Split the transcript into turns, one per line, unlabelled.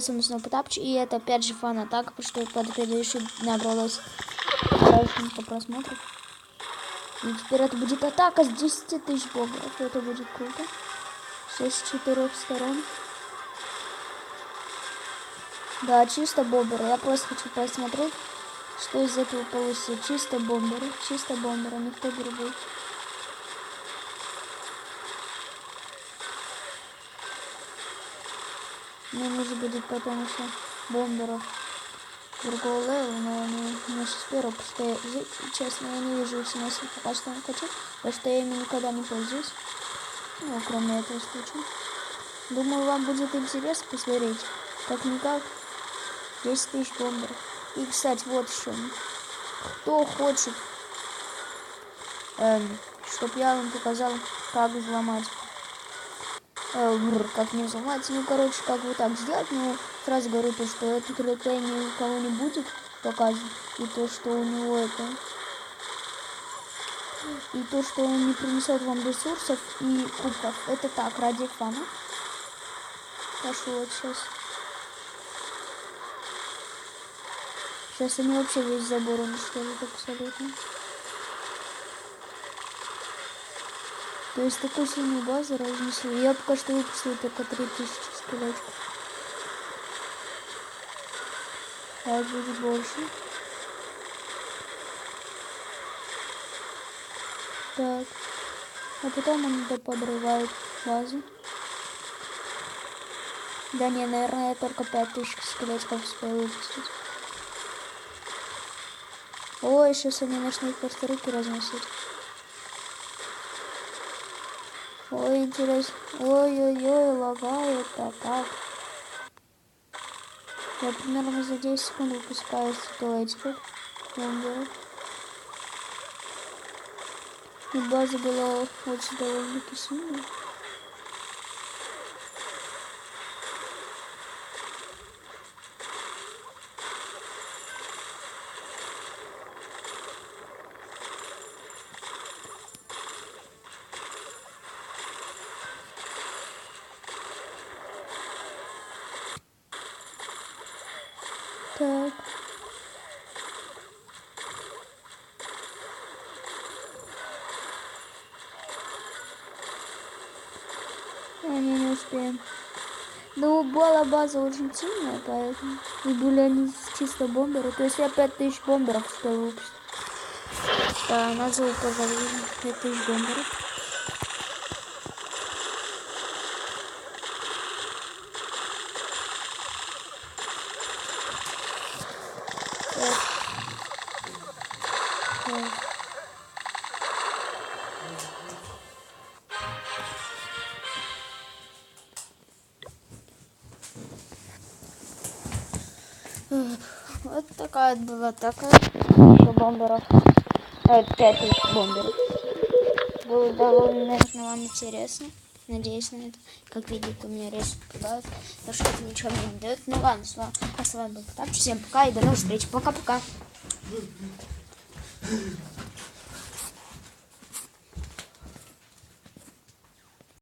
снова потапч. И это опять же фан атака, потому что под предыдущий набралось несколько просмотров. И теперь это будет атака с 10 тысяч бомберов. Это будет круто. Все с четырех сторон. Да, чисто бомберы. Я просто хочу посмотреть, что из этого получится. Чисто бомберы. Чисто бомберы, никто другой. Мне нужно будет потом еще бомберов другого левела, но они не первого, потому что я, честно, я не вижу смысла пока что не хочу, потому что я ими никогда не пользуюсь. Ну, кроме этого случая. Думаю, вам будет интересно посмотреть. Как-никак 10 тысяч бомберов. И, кстати, вот еще. Кто хочет, эм, чтобы я вам показал, как взломать э, как не взломать, ну, короче, как вот так сделать, ну, сразу говорю то, что этот реплей никого не будет показывать, и то, что у него это, и то, что он не принесет вам ресурсов и кубков, это так, ради фана. Прошу вот сейчас. Сейчас они вообще весь забор уничтожат абсолютно. То есть такой сильный базы разнесу. Я пока что выпустил только 3000 скелетиков. Так будет больше. Так. А потом они подрывают базу. Да не, наверное, я только 5000 скелетиков успею выпустить. Ой, сейчас они начнут просто руки разносить. Ой, интересно. Ой-ой-ой, лагает, а как? Я примерно за 10 секунд выпускаю туалетиков. Бомберов. И база была очень довольно-таки сильная. Так. Они не успеем. Ну, была база очень сильная, поэтому. И были они чисто бомберы. То есть я 5000 бомберов успел выпустить. Да, назову, пожалуйста, 5000 бомберов. Вот такая была такая бомберов. Э, 5000 бомберов. Было довольно, наверное, вам интересно. Надеюсь на это. Как видите, у меня резко попадают. Потому что это ничего мне не дает. Ну ладно, с вами, а с вами был Потап. Всем пока и до новых встреч. Пока-пока.